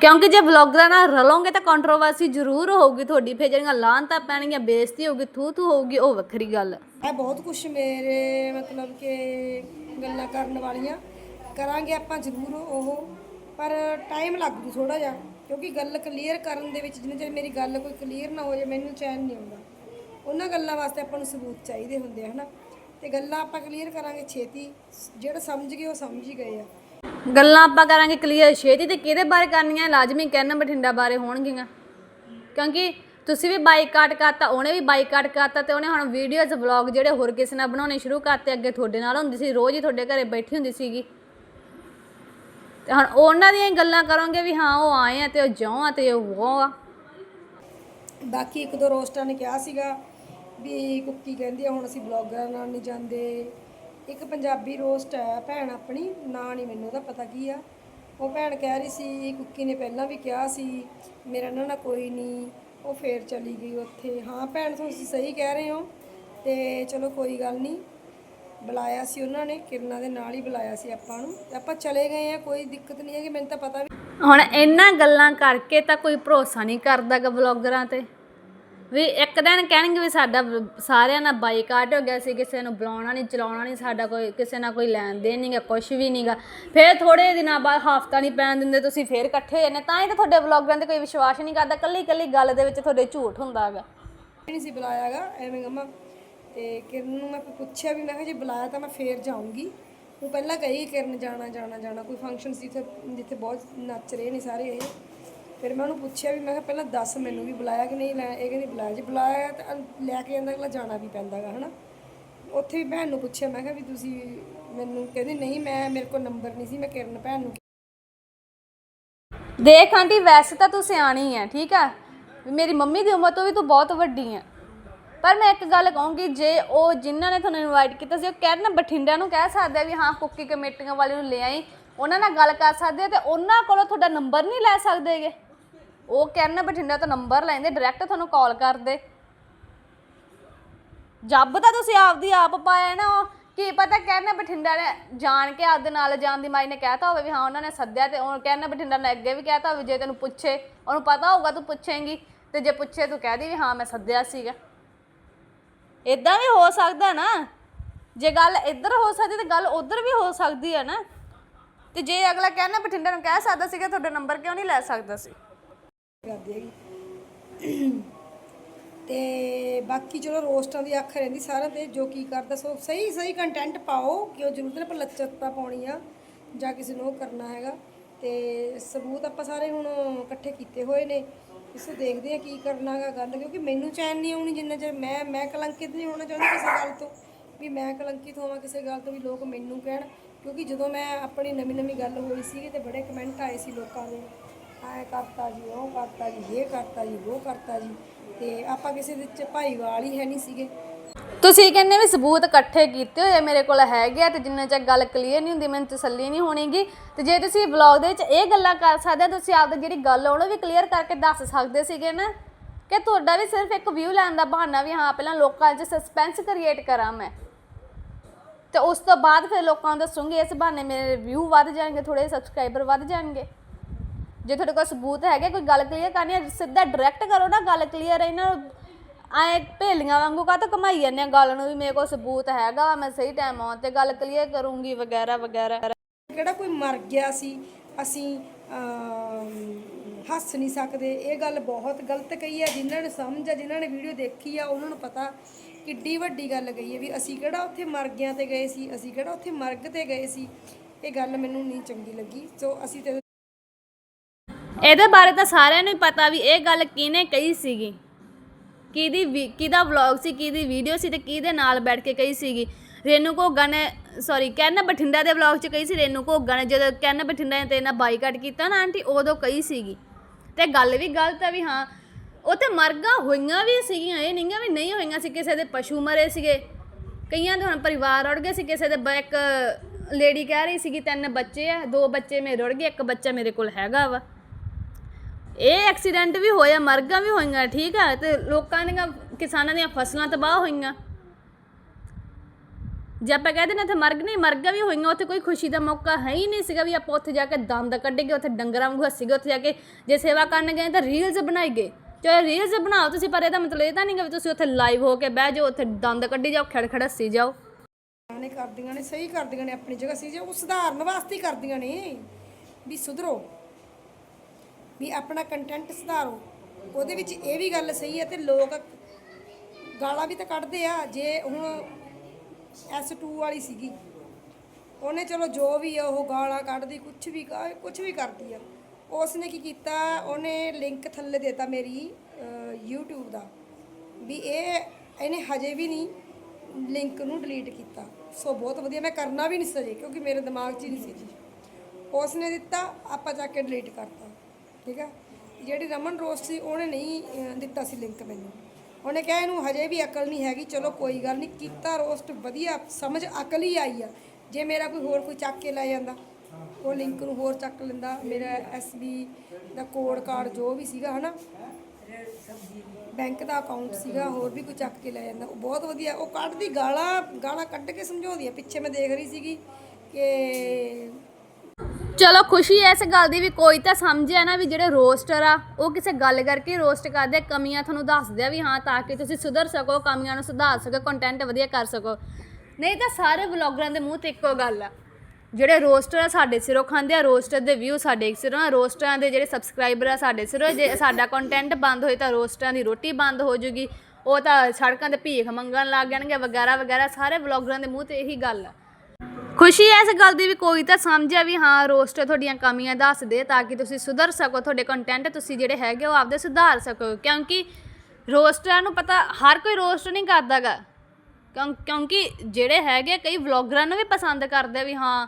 ਕਿਉਂਕਿ ਜੇ ਵਲੌਗਰਾਂ ਨਾਲ ਰਲੋਗੇ ਤਾਂ ਕੰਟਰੋਵਰਸੀ ਜ਼ਰੂਰ ਹੋਊਗੀ ਤੁਹਾਡੀ, ਫਿਰ ਜਿਹੜੀਆਂ ਲਾਂਤਾਂ ਪੈਣਗੀਆਂ, ਬੇਇੱਜ਼ਤੀ ਹੋਊਗੀ ਥੂ ਥੂ ਹੋਊਗੀ, ਉਹ ਵੱਖਰੀ ਗੱਲ। ਹੈ ਹੈ ਬਹੁਤ ਕੁਝ ਮੇਰੇ ਮਤਲਬ ਕਿ ਗੱਲਾਂ ਕਰਨ ਵਾਲੀਆਂ, ਕਰਾਂਗੇ ਆਪਾਂ ਜ਼ਰੂਰ ਉਹ, ਪਰ ਟਾਈਮ ਲੱਗੂ ਥੋੜਾ ਜਿਹਾ, ਕਿਉਂਕਿ ਗੱਲ ਕਲੀਅਰ ਕਰਨ ਦੇ ਵਿੱਚ ਜਿੰਨੇ ਚਿਰ ਮੇਰੀ ਗੱਲ ਕੋਈ ਕਲੀਅਰ ਨਾ ਹੋ ਜਾਏ, ਮੈਨੂੰ ਚੈਨ ਨਹੀਂ ਆਉਂਦਾ। ਉਹਨਾਂ ਗੱਲਾਂ ਵਾਸਤੇ ਆਪਾਂ ਨੂੰ ਸਬੂਤ ਚਾਹੀਦੇ ਹੁੰਦੇ ਆ, ਹਨਾ? ਤੇ ਗੱਲਾਂ ਆਪਾਂ ਕਲੀਅਰ ਕਰਾਂਗੇ, ਛੇਤੀ, ਜਿਹੜਾ ਸਮਝ ਗਏ, ਉਹ ਸਮਝ ਹੀ ਗਏ ਆ। ਗੱਲਾਂ ਆਪਾਂ ਕਰਾਂਗੇ ਕਲੀਅਰ ਛੇਤੀ ਤੇ ਕਿਹਦੇ ਬਾਰੇ ਕਰਨੀਆਂ? ਲਾਜ਼ਮੀ ਕਹਿਣਾ ਬਠਿੰਡਾ ਬਾਰੇ ਹੋਣਗੀਆਂ। ਕਿਉਂਕਿ ਤੁਸੀਂ ਵੀ ਬਾਈਕਾਟ ਕਰਤਾ, ਉਹਨੇ ਵੀ ਬਾਈਕਾਟ ਕਰਤਾ ਤੇ ਉਹਨੇ ਹੁਣ ਵੀਡੀਓਜ਼ ਵਲੌਗ ਜਿਹੜੇ ਹੋਰ ਕਿਸੇ ਨਾਲ ਬਣਾਉਣੇ ਸ਼ੁਰੂ ਕਰਤੇ, ਅੱਗੇ ਤੁਹਾਡੇ ਨਾਲ ਹੁੰਦੀ ਸੀ, ਰੋਜ਼ ਹੀ ਤੁਹਾਡੇ ਘਰੇ ਬੈਠੀ ਹੁੰਦੀ ਸੀਗੀ। ਤੇ ਹੁਣ ਉਹਨਾਂ ਦੀਆਂ ਹੀ ਗੱਲਾਂ ਕਰੋਗੇ ਵੀ ਹਾਂ, ਉਹ ਆਏ ਆ ਤੇ ਉਹ ਜਿਉਂ ਆ ਤੇ ਉਹ ਉਹ ਆ। ਬਾਕੀ ਇੱਕ ਦੋ ਰੋਸਟਾਂ ਨੇ ਕਿਹਾ ਸੀਗਾ ਵੀ ਕੁੱਕੀ ਕਹਿੰਦੀ ਆ, ਹੁਣ ਅਸੀਂ ਬਲੌਗਰਾਂ ਨਾਲ ਨਹੀਂ ਜਾਂਦੇ। ਇੱਕ ਪੰਜਾਬੀ ਰੋਸਟ ਹੈ, ਭੈਣ ਆਪਣੀ, ਨਾਂ ਨਹੀਂ ਮੈਨੂੰ ਉਹਦਾ ਪਤਾ ਕੀ ਆ। ਉਹ ਭੈਣ ਕਹਿ ਰਹੀ ਸੀ, ਕੁੱਕੀ ਨੇ ਪਹਿਲਾਂ ਵੀ ਕਿਹਾ ਸੀ, ਮੇਰਾ ਨਾ ਨਾਲ ਕੋਈ ਨਹੀਂ ਉਹ ਫੇਰ ਚਲੀ ਗਈ ਉੱਥੇ। ਹਾਂ ਭੈਣ, ਤੁਸੀਂ ਸਹੀ ਕਹਿ ਰਹੇ ਹੋ, ਤੇ ਚਲੋ ਕੋਈ ਗੱਲ ਨਹੀਂ ਬੁਲਾਇਆ ਸੀ ਉਹਨਾਂ ਨੇ, ਕਿਰਨਾਂ ਦੇ ਨਾਲ ਹੀ ਬੁਲਾਇਆ ਸੀ ਆਪਾਂ ਨੂੰ। ਤੇ ਆਪਾਂ ਚਲੇ ਗਏ ਆ ਕੋਈ ਦਿੱਕਤ ਨਹੀਂ ਹੈ ਕਿ ਮੈਨੂੰ ਤਾਂ ਪਤਾ ਵੀ ਹੁਣ ਇਹਨਾਂ ਗੱਲਾਂ ਕਰਕੇ ਤਾਂ ਕੋਈ ਭਰੋਸਾ ਨਹੀਂ ਕਰਦਾਗਾ ਵਲੌਗਰਾਂ ਤੇ। ਵੀ ਇੱਕ ਦਿਨ ਕਹਿਣਗੇ ਵੀ ਸਾਡਾ ਵ- ਸਾਰਿਆਂ ਨਾਲ ਬਾਈਕਾਟ ਹੋ ਗਿਆ ਸੀ, ਕਿਸੇ ਨੂੰ ਬੁਲਾਉਣਾ ਨਹੀਂ ਚਲਾਉਣਾ ਨਹੀਂ ਸਾਡਾ ਕੋਈ, ਕਿਸੇ ਨਾਲ ਕੋਈ ਲੈਣ ਦੇਣ ਨਹੀਂਗਾ ਕੁਝ ਵੀ ਨਹੀਂਗਾ ਫਿਰ ਥੋੜੇ ਦਿਨਾਂ ਬਾਅਦ ਹਫਤਾ ਨਹੀਂ ਪੈਣ ਦਿੰਦੇ, ਤੁਸੀਂ ਫਿਰ ਇਕੱਠੇ ਹੋ ਜਾਂਦੇ, ਤਾਂ ਹੀ ਤਾਂ ਤੁਹਾਡੇ ਵਲੌਗਰਾਂ ਤੇ ਕੋਈ ਵਿਸ਼ਵਾਸ ਨਹੀਂ ਕਰਦਾ ਕੱਲੀ ਕੱਲੀ ਗੱਲ ਦੇ ਵਿੱਚ ਤੁਹਾਡੇ ਝੂਠ ਹੁੰਦਾ ਹੈਗਾ ਨਹੀਂ ਸੀ ਬੁਲਾਇਆਗਾ ਐਵੇਂ ਗਮਾ ਤੇ ਕਿਰਨ ਨੂੰ ਮੈਂ ਪੁੱਛਿਆ ਵੀ, ਮੈਂ ਕਿਹਾ ਜੇ ਬੁਲਾਇਆ ਤਾਂ ਮੈਂ ਫੇਰ ਜਾਊਂਗੀ। ਉਹ ਪਹਿਲਾਂ ਕਹੀ, ਕਿਰਨ ਜਾਣਾ ਜਾਣਾ ਜਾਣਾ, ਕੋਈ ਫੰਕਸ਼ਨ ਸੀ ਜਿੱਥੇ ਜਿੱਥੇ ਬਹੁਤ ਨੱਚ ਰਹੇ ਨੇ ਸਾਰੇ ਇਹ। ਫਿਰ ਮੈਂ ਉਹਨੂੰ ਪੁੱਛਿਆ ਵੀ ਮੈਂ ਕਿਹਾ ਪਹਿਲਾਂ ਦੱਸ ਮੈਨੂੰ ਵੀ ਬੁਲਾਇਆ ਕਿ ਨਹੀਂ ਲੈ ਇਹ ਕਹਿੰਦੀ ਬੁਲਾਇਆ ਜੇ ਬੁਲਾਇਆ ਤਾਂ ਲੈ ਕੇ ਜਾਂਦਾ, ਅਗਲਾ ਜਾਣਾ ਵੀ ਪੈਂਦਾਗਾ, ਹਨਾ। ਉੱਥੇ ਵੀ ਭੈਣ ਨੂੰ ਪੁੱਛਿਆ, ਮੈਂ ਕਿਹਾ ਵੀ ਤੁਸੀਂ ਮੈਨੂੰ ਕਹਿੰਦੀ ਨਹੀਂ, ਮੈਂ ਮੇਰੇ ਕੋਲ ਨੰਬਰ ਨਹੀਂ ਸੀ, ਮੈਂ ਕਿਰਨ ਭੈਣ ਨੂੰ ਦੇਖ ਆਂਟੀ, ਵੈਸੇ ਤਾਂ ਤੂੰ ਸਿਆਣੀ ਹੈ ਠੀਕ ਹੈ ਵੀ ਮੇਰੀ ਮੰਮੀ ਦੀ ਉਮਰ ਤੋਂ ਵੀ ਤੂੰ ਬਹੁਤ ਵੱਡੀ ਹੈ ਪਰ ਮੈਂ ਇੱਕ ਗੱਲ ਕਹੂੰਗੀ, ਜੇ ਉਹ ਜਿਨ੍ਹਾਂ ਨੇ ਤੁਹਾਨੂੰ ਇਨਵਾਈਟ ਕੀਤਾ ਸੀ, ਉਹ ਕਹਿਣ ਬਠਿੰਡਾ ਨੂੰ ਕਹਿ ਸਕਦੇ ਆ ਵੀ ਹਾਂ, ਕੁੱਕੀ ਕਮੇਟੀਆਂ ਵਾਲੇ ਨੂੰ ਲੈ ਆਈ, ਉਹਨਾਂ ਨਾਲ ਗੱਲ ਕਰ ਸਕਦੇ ਆ ਤੇ ਉਹਨਾਂ ਕੋਲੋਂ ਤੁਹਾਡਾ ਨੰਬਰ ਨਹੀਂ ਲੈ ਸਕਦੇਗੇ ਉਹ ਕਹਿਣ ਬਠਿੰਡਾ ਤੋਂ ਨੰਬਰ ਲੈਂਦੇ ਡਾਇਰੈਕਟ ਤੁਹਾਨੂੰ ਕਾਲ ਕਰਦੇ ਜੱਬ ਤਾਂ ਤੁਸੀਂ ਆਪਦੀ ਆਪ ਪਾਇਆ ਨਾ ਉਹ। ਕੀ ਪਤਾ ਕਹਿਣਾ ਬਠਿੰਡਾ ਨੇ ਜਾਣ ਕੇ ਆਪਦੇ ਨਾਲ ਜਾਣ ਦੀ ਮਾਈ ਨੇ ਕਹਿਤਾ ਹੋਵੇ ਵੀ ਹਾਂ, ਉਹਨਾਂ ਨੇ ਸੱਦਿਆ ਤੇ ਉਹ ਕਹਿਣਾ ਬਠਿੰਡਾ ਨੇ ਅੱਗੇ ਵੀ ਕਹਿਤਾ ਹੋਵੇ, ਜੇ ਤੈਨੂੰ ਪੁੱਛੇ, ਉਹਨੂੰ ਪਤਾ ਹੋਊਗਾ ਤੂੰ ਪੁੱਛੇਂਗੀ। ਤੇ ਜੇ ਪੁੱਛੇ ਤੂੰ ਕਹਿ ਦੇ ਵੀ ਹਾਂ, ਮੈਂ ਸੱਦਿਆ ਸੀਗਾ। ਇਦਾਂ ਵੀ ਹੋ ਸਕਦਾ ਨਾ। ਜੇ ਗੱਲ ਇੱਧਰ ਹੋ ਸਕਦੀ ਤੇ ਗੱਲ ਉੱਧਰ ਵੀ ਹੋ ਸਕਦੀ ਹੈ ਨਾ। ਤੇ ਜੇ ਅਗਲਾ ਕਹਿਣਾ ਬਠਿੰਡਾ ਨੂੰ ਕਹਿ ਸਕਦਾ ਸੀਗਾ, ਤੁਹਾਡਾ ਨੰਬਰ ਕਿਉਂ ਨਹੀਂ ਲੈ ਸਕਦਾ ਸੀ? ਕਰਦੇ ਹੈਗੀ। ਤੇ ਬਾਕੀ ਚਲੋ ਰੋਸਟਾਂ ਦੀ ਅੱਖ ਰਹਿੰਦੀ ਸਾਰਿਆਂ ਤੇ, ਜੋ ਕੀ ਕਰਦਾ ਸੋ ਸਹੀ ਸਹੀ ਕੰਟੈਂਟ ਪਾਓ ਕਿਉਂ ਜ਼ਰੂਰਤ ਨੇ ਪਰ ਲੱਚਰਤਾ ਪਾਉਣੀ ਆ, ਜਾਂ ਕਿਸੇ ਨੂੰ ਉਹ ਕਰਨਾ ਹੈਗਾ। ਤੇ ਸਬੂਤ ਆਪਾਂ ਸਾਰੇ ਹੁਣ ਇਕੱਠੇ ਕੀਤੇ ਹੋਏ ਨੇ, ਇਸੋ ਦੇਖਦੇ ਆ ਕੀ ਕਰਨਾ ਹੈਗਾ ਗੱਲ, ਕਿਉਂਕਿ ਮੈਨੂੰ ਚੈਨ ਨਹੀਂ ਆਉਣੀ ਜਿੰਨਾ ਚਿਰ ਮੈਂ ਮੈਂ ਕਲੰਕਿਤ ਨਹੀਂ ਹੋਣਾ ਚਾਹੁੰਦੀ ਕਿਸੇ ਗੱਲ ਤੋਂ, ਵੀ ਮੈਂ ਕਲੰਕਿਤ ਹੋਵਾਂ ਕਿਸੇ ਗੱਲ ਤੋਂ, ਵੀ ਲੋਕ ਮੈਨੂੰ ਕਹਿਣ। ਕਿਉਂਕਿ ਜਦੋਂ ਮੈਂ ਆਪਣੀ ਨਵੀਂ ਨਵੀਂ ਗੱਲ ਹੋਈ ਸੀ ਤੇ ਬੜੇ ਕਮੈਂਟ ਆਏ ਸੀ ਲੋਕਾਂ ਦੇ। ਐ ਕਰਤਾ ਜੀ ਉਹ ਕਰਤਾ ਜੀ ਇਹ ਕਰਤਾ ਜੀ ਉਹ ਕਰਤਾ ਜੀ। ਤੇ ਆਪਾਂ ਕਿਸੇ ਦੇ ਚ ਭਾਈਵਾਲ ਹੀ ਹੈ ਨਹੀਂ ਸੀਗੇ। ਤੁਸੀਂ ਕਹਿੰਦੇ ਵੀ ਸਬੂਤ ਇਕੱਠੇ ਕੀਤੇ ਹੋਏ ਮੇਰੇ ਕੋਲ ਹੈਗੇ ਆ ਤੇ ਜਿੰਨਾ ਚਿਰ ਗੱਲ ਕਲੀਅਰ ਨਹੀਂ ਹੁੰਦੀ ਮੈਨੂੰ ਤਸੱਲੀ ਨਹੀਂ ਹੋਣੀਗੀ। ਤੇ ਜੇ ਤੁਸੀਂ ਵਲੌਗ ਦੇ ਵਿੱਚ ਇਹ ਗੱਲਾਂ ਕਰ ਸਕਦੇ ਹੋ, ਤੁਸੀਂ ਆਪਦੀ ਜਿਹੜੀ ਗੱਲ ਆ ਉਹਨੂੰ ਵੀ ਕਲੀਅਰ ਕਰਕੇ ਦੱਸ ਸਕਦੇ ਸੀਗੇ ਨਾ? ਕਿ ਤੁਹਾਡਾ ਵੀ ਸਿਰਫ ਇੱਕ ਵਿਊ ਲੈਣ ਦਾ ਬਹਾਨਾ ਵੀ ਹਾਂ ਪਹਿਲਾਂ ਲੋਕਾਂ 'ਚ ਸਸਪੈਂਸ ਕ੍ਰੀਏਟ ਕਰਾਂ ਮੈਂ। ਤੇ ਉਸ ਤੋਂ ਬਾਅਦ ਫਿਰ ਲੋਕਾਂ ਨੂੰ ਦੱਸੂਗੀ ਇਸ ਬਹਾਨੇ ਮੇਰੇ ਵਿਊ ਵੱਧ ਜਾਣਗੇ ਥੋੜੇ ਸਬਸਕ੍ਰਾਈਬਰ ਵੱਧ ਜਾਣਗੇ। ਜੇ ਤੁਹਾਡੇ ਕੋਲ ਸਬੂਤ ਹੈਗੇ, ਕੋਈ ਗੱਲ ਕਲੀਅਰ ਕਰਨੀ ਹੈ, ਸਿੱਧਾ ਡਾਇਰੈਕਟ ਕਰੋ ਨਾ, ਗੱਲ ਕਲੀਅਰ ਇਹਨਾਂ ਨੂੰ। ਐ ਭੇਲੀਆਂ ਵਾਂਗੂ ਕਾ ਤਾਂ ਕਮਾਈ ਜਾਂਦੇ ਆ ਗੱਲ ਨੂੰ ਵੀ ਮੇਰੇ ਕੋਲ ਸਬੂਤ ਹੈਗਾ, ਮੈਂ ਸਹੀ ਟਾਈਮ ਆਉਣ ਤੇ ਗੱਲ ਕਲੀਅਰ ਕਰੂੰਗੀ, ਵਗੈਰਾ ਵਗੈਰਾ। ਕਿਹੜਾ ਕੋਈ ਮਰ ਗਿਆ ਸੀ, ਅਸੀਂ ਹੱਸ ਨਹੀਂ ਸਕਦੇ। ਇਹ ਗੱਲ ਬਹੁਤ ਗਲਤ ਕਹੀ ਹੈ, ਜਿਨ੍ਹਾਂ ਨੇ ਸਮਝ ਆ, ਜਿਨ੍ਹਾਂ ਨੇ ਵੀਡੀਓ ਦੇਖੀ ਆ, ਉਹਨਾਂ ਨੂੰ ਪਤਾ ਕਿੱਡੀ ਵੱਡੀ ਗੱਲ ਕਹੀ ਹੈ ਵੀ ਅਸੀਂ ਕਿਹੜਾ ਉੱਥੇ ਮਰ ਗਿਆ ਤੇ ਗਏ ਸੀ, ਅਸੀਂ ਕਿਹੜਾ ਉੱਥੇ ਮਰਗ ਤੇ ਗਏ ਸੀ। ਇਹ ਗੱਲ ਮੈਨੂੰ ਨਹੀਂ ਚੰਗੀ ਲੱਗੀ। ਸੋ ਅਸੀਂ ਤੇ ਇਹਦੇ ਬਾਰੇ ਤਾਂ ਸਾਰਿਆਂ ਨੂੰ ਹੀ ਪਤਾ ਵੀ ਇਹ ਗੱਲ ਕਿਹਨੇ ਕਹੀ ਸੀਗੀ। ਕਿਹਦੀ ਵੀ- ਕਿਹਦਾ ਵਲੌਗ ਸੀ, ਕਿਹਦੀ ਵੀਡੀਓ ਸੀ ਤੇ ਕਿਹਦੇ ਨਾਲ ਬੈਠ ਕੇ ਕਹੀ ਸੀਗੀ। ਰੇਨੂ ਘੋਗਾ ਨੇ ਸੌਰੀ ਕਹਿੰਨਾ ਬਠਿੰਡਾ ਦੇ ਵਲੌਗ 'ਚ ਕਹੀ ਸੀ ਰੇਨੂ ਘੋਗਾ ਨੇ, ਜਦੋਂ ਕਹਿੰਨਾ ਬਠਿੰਡਾ ਨੇ ਤੇ ਇਹਨਾਂ ਬਾਈਕਾਟ ਕੀਤਾ ਨਾ ਆਂਟੀ, ਉਦੋਂ ਕਹੀ ਸੀਗੀ। ਤੇ ਗੱਲ ਵੀ ਗਲਤ ਆ ਵੀ ਹਾਂ, ਉਹ ਤੇ ਮਰਗਾ ਹੋਈਆਂ ਵੀ ਸੀਗੀਆਂ, ਇਹ ਨਹੀਂਗਾ ਵੀ ਨਹੀਂ ਹੋਈਆਂ ਸੀ ਕਿਸੇ ਦੇ ਪਸ਼ੂ ਮਰੇ ਸੀਗੇ। ਕਈਆਂ ਦੇ ਹੁਣ ਪਰਿਵਾਰ ਰੁੜ ਗਏ ਸੀ, ਕਿਸੇ ਦੇ ਬ- ਇੱਕ ਲੇਡੀ ਕਹਿ ਰਹੀ ਸੀਗੀ, ਤਿੰਨ ਬੱਚੇ ਆ, ਦੋ ਬੱਚੇ ਮੇਰੇ ਰੁੜ ਗਏ, ਇੱਕ ਬੱਚਾ ਮੇਰੇ ਕੋਲ ਹੈਗਾ ਵਾ। ਇਹ ਐਕਸੀਡੈਂਟ ਵੀ ਹੋਇਆ, ਮਰਗਾਂ ਵੀ ਹੋਈਆਂ, ਠੀਕ ਆ? ਤੇ ਲੋਕਾਂ ਦੀਆਂ, ਕਿਸਾਨਾਂ ਦੀਆਂ ਫਸਲਾਂ ਤਬਾਹ ਹੋਈਆਂ। ਜੇ ਆਪਾਂ ਕਹਿੰਦੇ ਨਾ ਤੇ ਮਰਗ ਨਹੀਂ, ਮਰਗਾਂ ਵੀ ਹੋਈਆਂ, ਉੱਥੇ ਕੋਈ ਖੁਸ਼ੀ ਦਾ ਮੌਕਾ ਹੈ ਹੀ ਨਹੀਂ ਸੀਗਾ ਵੀ ਆਪਾਂ ਉੱਥੇ ਜਾ ਕੇ ਦੰਦ ਕੱਢੇਗੇ ਉੱਥੇ ਡੰਗਰਾਂ ਵਾਂਗੂ ਹੱਸੀਗੇ ਉੱਥੇ ਜਾ ਕੇ ਜੇ ਸੇਵਾ ਕਰਨ ਗਏ ਤਾਂ ਰੀਲਸ ਬਣਾਈਗੇ ਚਾਹੇ ਰੀਲਸ ਬਣਾਓ ਤੁਸੀਂ, ਪਰ ਇਹਦਾ ਮਤਲਬ ਇਹ ਤਾਂ ਨਹੀਂ ਕਿ ਵੀ ਤੁਸੀਂ ਉੱਥੇ ਲਾਈਵ ਹੋ ਕੇ ਬਹਿ ਜਾਓ, ਉੱਥੇ ਦੰਦ ਕੱਢੀ ਜਾਓ ਖੜ ਖੜ ਹੱਸੀ ਜਾਓ। ਨੇ ਕਰਦੀਆਂ ਨੇ, ਸਹੀ ਕਰਦੀਆਂ ਨੇ, ਆਪਣੀ ਜਗ੍ਹਾ ਸੀ ਜੇ ਉਹ ਸੁਧਾਰਨ ਵਾਸਤੇ ਹੀ ਕਰਦੀਆਂ ਨੇ। ਵੀ ਸੁਧਰੋ। ਵੀ ਆਪਣਾ ਕੰਟੈਂਟ ਸੁਧਾਰੋ। ਉਹਦੇ ਵਿੱਚ ਇਹ ਵੀ ਗੱਲ ਸਹੀ ਹੈ ਤੇ ਲੋਕ ਗਾਲਾਂ ਵੀ ਤਾਂ ਕੱਢਦੇ ਆ ਜੇ ਹੁਣ S2 ਵਾਲੀ ਸੀਗੀ। ਉਹਨੇ ਚਲੋ ਜੋ ਵੀ ਆ ਉਹ ਗਾਲਾਂ ਕੱਢਦੀ ਕੁਝ ਵੀ ਕੁਝ ਵੀ ਕਰਦੀ ਆ। ਉਸ ਨੇ ਕੀ ਕੀਤਾ ਉਹਨੇ ਲਿੰਕ ਥੱਲੇ ਦੇਤਾ ਮੇਰੀ ਅਹ, YouTube ਦਾ। ਵੀ ਇਹ ਇਹਨੇ ਹਜੇ ਵੀ ਨਹੀਂ ਲਿੰਕ ਨੂੰ ਡਿਲੀਟ ਕੀਤਾ। ਸੋ ਬਹੁਤ ਵਧੀਆ ਮੈਂ ਕਰਨਾ ਵੀ ਨਹੀਂ ਸਜੇ ਕਿਉਂਕਿ ਮੇਰੇ ਦਿਮਾਗ 'ਚ ਹੀ ਨਹੀਂ ਸੀ ਜੀ। ਉਸ ਨੇ ਦਿੱਤਾ ਆਪਾਂ ਜਾ ਕੇ ਡਿਲੀਟ ਕਰਤਾ। ਠੀਕ ਹੈ ਜਿਹੜੀ ਰਮਨ ਰੋਸਟ ਸੀ ਉਹਨੇ ਨਹੀਂ ਅਹ, ਦਿੱਤਾ ਸੀ ਲਿੰਕ ਮੈਨੂੰ। ਉਹਨੇ ਕਿਹਾ ਇਹਨੂੰ ਹਜੇ ਵੀ ਅਕਲ ਨਹੀਂ ਹੈਗੀ ਚਲੋ ਕੋਈ ਗੱਲ ਨਹੀਂ ਕੀਤਾ ਰੋਸਟ ਵਧੀਆ ਸਮਝ ਅਕਲ ਹੀ ਆਈ ਆ। ਜੇ ਮੇਰਾ ਕੋਈ ਹੋਰ ਕੋਈ ਚੱਕ ਕੇ ਲੈ ਜਾਂਦਾ ਉਹ ਲਿੰਕ ਨੂੰ ਹੋਰ ਚੱਕ ਲੈਂਦਾ ਮੇਰਾ ਐਸਬੀ ਦਾ ਕੋਡ ਕਾਰਡ ਜੋ ਵੀ ਸੀਗਾ ਹਨਾ? ਬੈਂਕ ਦਾ ਅਕਾਊਂਟ ਸੀਗਾ ਹੋਰ ਵੀ ਕੋਈ ਚੱਕ ਕੇ ਲੈ ਜਾਂਦਾ ਉਹ ਬਹੁਤ ਵਧੀਆ ਉਹ ਕੱਢਦੀ ਗਾਲਾਂ ਗਾਲਾਂ ਕੱਢ ਕੇ ਸਮਝਾਉਂਦੀ ਆ। ਪਿੱਛੇ ਮੈਂ ਦੇਖ ਰਹੀ ਸੀਗੀ ਕਿ ਚਲੋ ਖੁਸ਼ੀ ਐ ਇਸ ਗੱਲ ਦੀ ਵੀ ਕੋਈ ਤਾਂ ਸਮਝਿਆ ਨਾ ਵੀ ਜਿਹੜੇ ਰੋਸਟਰ ਆ ਉਹ ਕਿਸੇ ਗੱਲ ਕਰਕੇ ਰੋਸਟ ਕਰਦੇ ਆ, ਕਮੀਆਂ ਤੁਹਾਨੂੰ ਦੱਸਦੇ ਆ ਵੀ ਹਾਂ ਤਾਂ ਕਿ ਤੁਸੀਂ ਸੁਧਰ ਸਕੋ ਕਮੀਆਂ ਨੂੰ ਸੁਧਾਰ ਸਕੋ ਕੰਟੈਂਟ ਵਧੀਆ ਕਰ ਸਕੋ। ਨਹੀਂ ਤਾਂ ਸਾਰੇ ਵਲੌਗਰਾਂ ਦੇ ਮੂੰਹ ਤੇ ਇੱਕੋ ਗੱਲ ਆ। ਜਿਹੜੇ ਰੋਸਟਰ ਆ ਸਾਡੇ ਸਿਰੋਂ ਖਾਂਦੇ ਆ ਰੋਸਟਰ ਦੇ ਵਿਊ ਸਾਡੇ ਸਿਰੋਂ ਆ ਰੋਸਟਰਾਂ ਦੇ ਜਿਹੜੇ ਸਬਸਕ੍ਰਾਈਬਰ ਆ ਸਾਡੇ ਸਿਰੋਂ ਜੇ ਸਾਡਾ ਕੰਟੈਂਟ ਬੰਦ ਹੋਏ ਤਾਂ ਰੋਸਟਰਾਂ ਦੀ ਰੋਟੀ ਬੰਦ ਹੋ ਜੂਗੀ। ਉਹ ਤਾਂ ਸੜਕਾਂ ਤੇ ਭੀਖ ਮੰਗਣ ਲੱਗ ਜਾਣਗੇ ਵਗੈਰਾ ਵਗੈਰਾ ਸਾਰੇ ਵਲੌਗਰਾਂ ਦੇ ਮੂੰਹ ਤੇ ਇਹੀ ਗੱਲ ਆ। ਖੁਸ਼ੀ ਐ ਇਸ ਗੱਲ ਦੀ ਵੀ ਕੋਈ ਤਾਂ ਸਮਝਿਆ ਵੀ ਹਾਂ ਰੋਸਟਰ ਤੁਹਾਡੀਆਂ ਕਮੀਆਂ ਦੱਸ ਦੇ ਤਾਂ ਕਿ ਤੁਸੀਂ ਸੁਧਰ ਸਕੋ ਤੁਹਾਡੇ ਕੰਟੈਂਟ ਤੁਸੀਂ ਜਿਹੜੇ ਹੈਗੇ ਉਹ ਆਪਦੇ ਸੁਧਾਰ ਸਕੋ। ਕਿਉਂਕਿ ਰੋਸਟਰਾਂ ਨੂੰ ਪਤਾ ਹਰ ਕੋਈ ਰੋਸਟ ਨਹੀਂ ਕਰਦਾਗਾ। ਕਿਉਂ ਕਿਉਂਕਿ ਜਿਹੜੇ ਹੈਗੇ ਆ, ਕਈ ਵਲੌਗਰਾਂ ਨੂੰ ਵੀ ਪਸੰਦ ਕਰਦੇ ਵੀ ਹਾਂ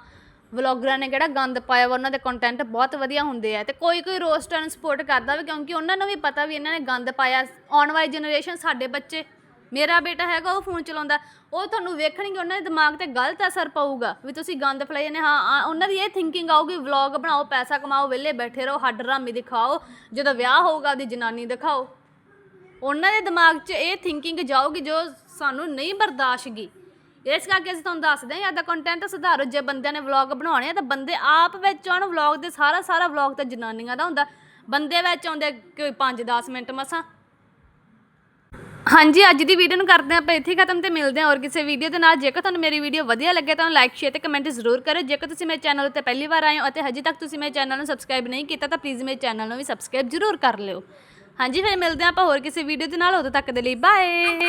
ਵਲੌਗਰਾਂ ਨੇ ਕਿਹੜਾ ਗੰਦ ਪਾਇਆ ਵਾ ਉਹਨਾਂ ਦੇ ਕੰਟੈਂਟ ਬਹੁਤ ਵਧੀਆ ਹੁੰਦੇ ਆ। ਤੇ ਕੋਈ ਕੋਈ ਰੋਸਟਰਾਂ ਨੂੰ ਸਪੋਰਟ ਕਰਦਾ ਵੀ ਕਿਉਂਕਿ ਉਹਨਾਂ ਨੂੰ ਵੀ ਪਤਾ ਵੀ ਇਹਨਾਂ ਨੇ ਗੰਦ ਪਾਇਆ। ਆਉਣ ਵਾਲੀ ਜਨਰੇਸ਼ਨ ਸਾਡੇ ਬੱਚੇ ਮੇਰਾ ਬੇਟਾ ਹੈਗਾ, ਉਹ ਫੋਨ ਚਲਾਉਂਦਾ। ਉਹ ਤੁਹਾਨੂੰ ਵੇਖਣਗੇ, ਉਹਨਾਂ ਦੇ ਦਿਮਾਗ ਤੇ ਗਲਤ ਅਸਰ ਪਊਗਾ ਵੀ ਤੁਸੀਂ ਗੰਦ ਫਲਾਈ ਨੇ ਹਾਂ। ਆ- ਉਹਨਾਂ ਦੀ ਇਹ ਥਿੰਕਿੰਗ ਆਊਗੀ ਵਲੌਗ ਬਣਾਓ, ਪੈਸਾ ਕਮਾਓ, ਵਿਹਲੇ ਬੈਠੇ ਰਹੋ, ਹੱਡ ਰਾਮੀ ਦਿਖਾਓ, ਜਦੋਂ ਵਿਆਹ ਹੋਊਗਾ ਉਹਦੀ ਜਨਾਨੀ ਦਿਖਾਓ। ਉਹਨਾਂ ਦੇ ਦਿਮਾਗ 'ਚ ਇਹ ਥਿੰਕਿੰਗ ਜਾਊਗੀ ਜੋ ਸਾਨੂੰ ਨਹੀਂ ਬਰਦਾਸ਼ਤਗੀ ਇਸ ਕਰਕੇ ਅਸੀਂ ਤੁਹਾਨੂੰ ਦੱਸਦੇ ਹਾਂ ਇਹਦਾ ਕੰਟੈਂਟ ਸੁਧਾਰੋ, ਜੇ ਬੰਦਿਆਂ ਨੇ ਵਲੌਗ ਬਣਾਉਣੇ ਆ, ਤਾਂ ਬੰਦੇ ਆਪ ਵਿੱਚ ਆਉਣ ਵਲੌਗ ਦੇ ਸਾਰਾ ਸਾਰਾ ਵਲੌਗ ਤਾਂ ਜਨਾਨੀਆਂ ਦਾ ਹੁੰਦਾ। ਬੰਦੇ ਵਿੱਚ ਆਉਂਦੇ ਕੋਈ 5-10 ਮਿੰਟ ਮਸਾਂ। ਹਾਂਜੀ, ਅੱਜ ਦੀ ਵੀਡੀਓ ਨੂੰ ਕਰਦੇ ਹਾਂ ਆਪਾਂ ਇੱਥੇ ਖਤਮ ਤੇ ਮਿਲਦੇ ਹਾਂ ਔਰ ਕਿਸੇ ਵੀਡੀਓ ਦੇ ਨਾਲ। ਜੇਕਰ ਤੁਹਾਨੂੰ ਮੇਰੀ ਵੀਡੀਓ ਵਧੀਆ ਲੱਗੇ ਤਾਂ ਲਾਈਕ ਸ਼ੇਅਰ ਤੇ ਕਮੈਂਟ ਜ਼ਰੂਰ ਕਰਿਓ। ਜੇਕਰ ਤੁਸੀਂ ਮੇਰੇ ਚੈਨਲ ਉੱਤੇ ਪਹਿਲੀ ਵਾਰ ਆਏ ਹੋ ਅਤੇ ਹਜੇ ਤੱਕ ਤੁਸੀਂ ਮੇਰੇ ਚੈਨਲ ਨੂੰ ਸਬਸਕ੍ਰਾਈਬ ਨਹੀਂ ਕੀਤਾ ਤਾਂ ਪਲੀਜ਼ ਮੇਰੇ ਚੈਨਲ ਨੂੰ ਵੀ ਸਬਸਕ੍ਰਾਈਬ ਜ਼ਰੂਰ ਕਰ ਲਿਓ। ਹਾਂਜੀ, ਫਿਰ ਮਿਲਦੇ ਹਾਂ ਆਪਾਂ ਹੋਰ ਕਿਸੇ ਵੀਡੀਓ ਦੇ ਨਾਲ। ਉਦੋਂ ਤੱਕ ਦੇ ਲਈ ਬਾਏ